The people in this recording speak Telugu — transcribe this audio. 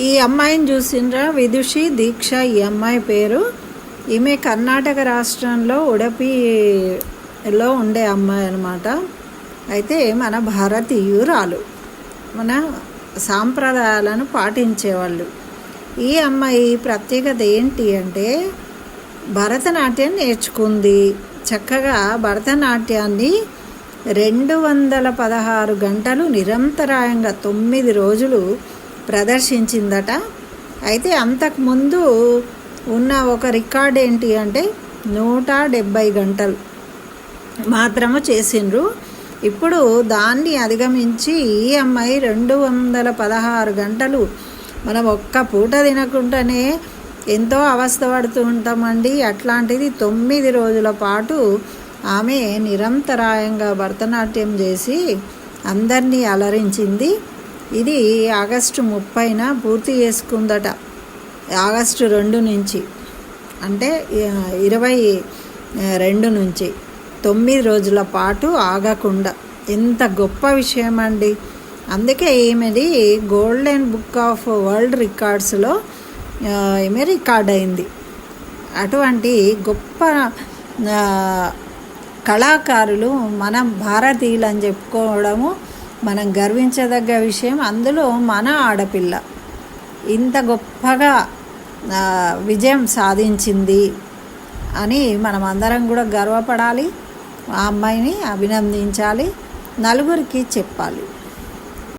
ఈ అమ్మాయిని చూసిండ్రా విదుషి దీక్ష ఈ అమ్మాయి పేరు. ఈమె కర్ణాటక రాష్ట్రంలో ఉడపిలో ఉండే అమ్మాయి అనమాట అయితే మన భారతీయురాలు మన సాంప్రదాయాలను పాటించేవాళ్ళు. ఈ అమ్మాయి ప్రత్యేకత ఏంటి అంటే భరతనాట్యం నేర్చుకుంది. చక్కగా భరతనాట్యాన్ని రెండు వందల పదహారు గంటలు నిరంతరాయంగా తొమ్మిది రోజులు ప్రదర్శించిందట. అయితే అంతకుముందు ఉన్న ఒక రికార్డ్ ఏంటి అంటే నూట డెబ్భై గంటలు మాత్రము చేసిండ్రు. ఇప్పుడు దాన్ని అధిగమించి ఈఎంఐ రెండు వందల పదహారు గంటలు మనం ఒక్క పూట తినకుండానే ఎంతో అవస్థ పడుతూ ఉంటామండి. అట్లాంటిది తొమ్మిది రోజుల పాటు ఆమె నిరంతరాయంగా భరతనాట్యం చేసి అందరినీ అలరించింది. ఇది ఆగస్టు ముప్పైన పూర్తి చేసుకుందట. ఆగస్టు రెండు నుంచి. అంటే ఇరవై రెండు నుంచి. తొమ్మిది రోజుల పాటు ఆగకుండా. ఎంత గొప్ప విషయం అండి అందుకే ఈమెది గోల్డెన్ బుక్ ఆఫ్ వరల్డ్ రికార్డ్స్లో ఈమె రికార్డ్ అయింది. అటువంటి గొప్ప కళాకారులు మనం భారతీయులు అని చెప్పుకోవడము మనం గర్వించదగ్గ విషయం అందులో మన ఆడపిల్ల. ఇంత గొప్పగా విజయం సాధించింది అని మనం అందరం కూడా గర్వపడాలి ఆ అమ్మాయిని అభినందించాలి నలుగురికి చెప్పాలి.